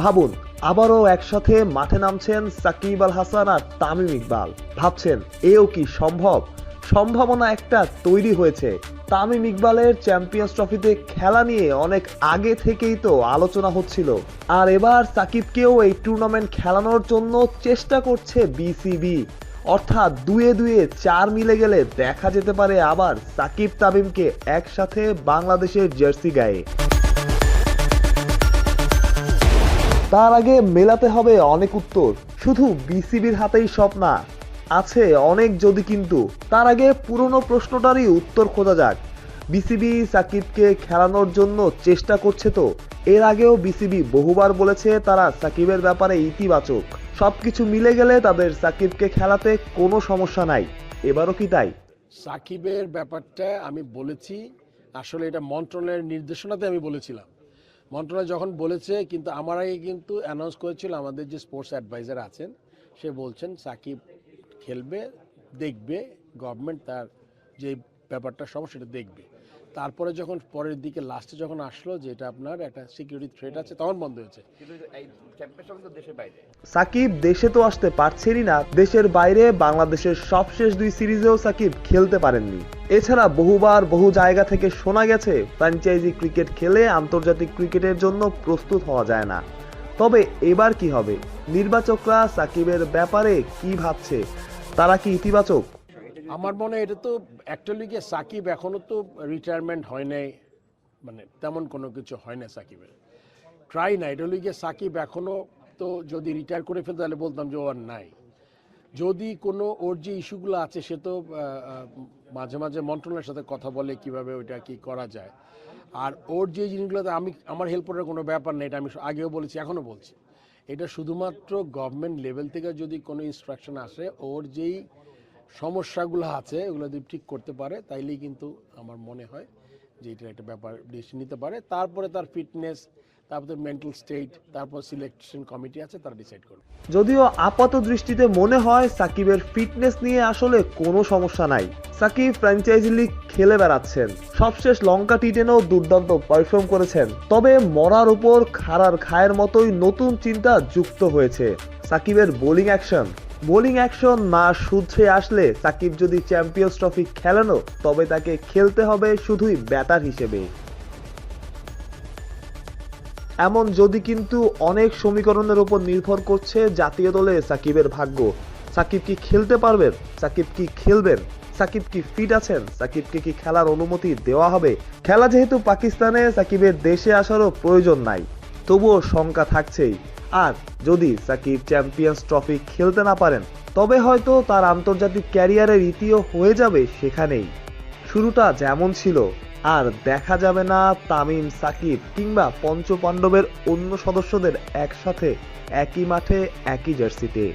ভাবুন, আবারও একসাথে মাঠে নামছেন সাকিব আল হাসান আর তামিম ইকবাল। ভাবছেন, এও কি সম্ভব? সম্ভাবনা একটা তৈরি হয়েছে। তামিম ইকবালের চ্যাম্পিয়ন্স ট্রফিতে খেলা নিয়ে অনেক আগে থেকেই তো আলোচনা হচ্ছিল। আর এবার সাকিবকেও এই টুর্নামেন্ট খেলানোর জন্য চেষ্টা করছে বিসিবি। অর্থাৎ দুয়ে দুয়ে চার মিলে গেলে দেখা যেতে পারে আবার সাকিব তামিমকে একসাথে বাংলাদেশের জার্সি গায়ে। তার আগে মেলাতে হবে অনেক উত্তর। শুধু বিসিবির হাতেই সব না, আছে অনেক যদি কিন্তু। তার আগে পুরনো প্রশ্নটারই উত্তর খোঁজা যাক। বিসিবি সাকিবকে খেলানোর জন্য চেষ্টা করছে তো। এর আগেও বিসিবি বহুবার বলেছে তারা সাকিবের ব্যাপারে ইতিবাচক। সবকিছু মিলে গেলে তাদের সাকিবকে খেলাতে কোনো সমস্যা নাই। এবারও কি তাই? সাকিবের ব্যাপারটা আমি বলেছি। আসলে এটা মন্ত্রণালয়ের নির্দেশনাতে আমি বলেছিলাম। মন্ত্রণালয় যখন বলেছে কিন্তু আমার আগে কিন্তু অ্যানাউন্স করেছিল আমাদের যে স্পোর্টস অ্যাডভাইজার আছেন সে বলছেন সাকিব খেলবে দেখবে গভর্নমেন্ট তার যে ব্যাপারটা সব সেটা দেখবে। তারপরে যখন পরের দিকে লাস্টে যখন আসলো যে এটা আপনার একটা সিকিউরিটি থ্রেট আছে তখন বন্ধ হয়েছে। কিন্তু এই চ্যাম্পিয়নশিপ তো দেশের বাইরে। সাকিব দেশে তো আসতে পারছেনই না দেশের বাইরে বাংলাদেশের সবশেষ দুই সিরিজেও সাকিব খেলতে পারেননি। এছাড়া বহুবার বহু জায়গা থেকে শোনা গেছে, ফ্র্যাঞ্চাইজি ক্রিকেট খেলে আন্তর্জাতিক ক্রিকেটের জন্য প্রস্তুত হওয়া যায় না। তবে এবার কি হবে? নির্বাচকরা সাকিবের ব্যাপারে কি ভাবছে? তারা কি ইতিবাচক? আমার মনে হয় এটা তো অ্যাকচুয়ালি গিয়ে সাকিব এখনও তো রিটায়ারমেন্ট হয় নাই। মানে তেমন কোনো কিছু হয় না সাকিবের। ট্রাই না, এটা হলো সাকিব এখনও তো যদি রিটায়ার করে ফেলতে তাহলে বলতাম যে ও আর নাই। যদি কোনো ওর যে ইস্যুগুলো আছে, সে তো মাঝে মাঝে মন্ত্রণালয়ের সাথে কথা বলে কীভাবে ওইটা কি করা যায়। আর ওর যে জিনিসগুলোতে আমি, আমার হেল্প করার কোনো ব্যাপার নেই, এটা আমি আগেও বলেছি, এখনও বলছি। এটা শুধুমাত্র গভর্নমেন্ট লেভেল থেকে যদি কোনো ইনস্ট্রাকশন আসে ওর যেই সমস্যাগুলো আছে ওগুলো যদি ঠিক করতে পারে, তাইলেই কিন্তু আমার মনে হয় যে এটার একটা ব্যাপার ডিসিশন নিতে পারে। তারপরে তার ফিটনেস তারপরে মেন্টাল স্টেট তারপর সিলেকশন কমিটি আছে, তারা ডিসাইড করবে। যদিও আপাত দৃষ্টিতে মনে হয় সাকিবের ফিটনেস নিয়ে আসলে কোনো সমস্যা নাই। সাকিব ফ্র্যাঞ্চাইজি লিগ খেলে বেড়াচ্ছেন। সবশেষ লঙ্কা টি টেনেও দুর্দান্ত পারফর্ম করেছেন। তবে মরার উপর খাড়ার খায়ের মতোই নতুন চিন্তা যুক্ত হয়েছে। সাকিবের বোলিং অ্যাকশন বোলিং অ্যাকশন না শুধরে আসলে সাকিব যদি চ্যাম্পিয়ন্স ট্রফি খেলেনো, তবে তাকে খেলতে হবে শুধুই ব্যাটার হিসেবে। এমন যদি কিন্তু অনেক সমীকরণের উপর নির্ভর করছে জাতীয় দলে সাকিবের ভাগ্য। সাকিব কি খেলতে পারবেন? সাকিব কি খেলবেন? সাকিব কি ফিট আছেন? সাকিবকে কি খেলার অনুমতি দেওয়া হবে? খেলা যেহেতু পাকিস্তানে, সাকিবের দেশে আসারও প্রয়োজন নাই। তবুও শঙ্কা থাকছেই। আর যদি সাকিব চ্যাম্পিয়ন্স ট্রফি খেলতে না পারেন, তবে হয়তো তার আন্তর্জাতিক ক্যারিয়ারের ইতিও হয়ে যাবে সেখানেই। শুরুটা যেমন ছিল, আর দেখা যাবে না তামিম, সাকিব কিংবা পঞ্চপাণ্ডবের অন্য সদস্যদের একসাথে একই মাঠে একই জার্সিতে।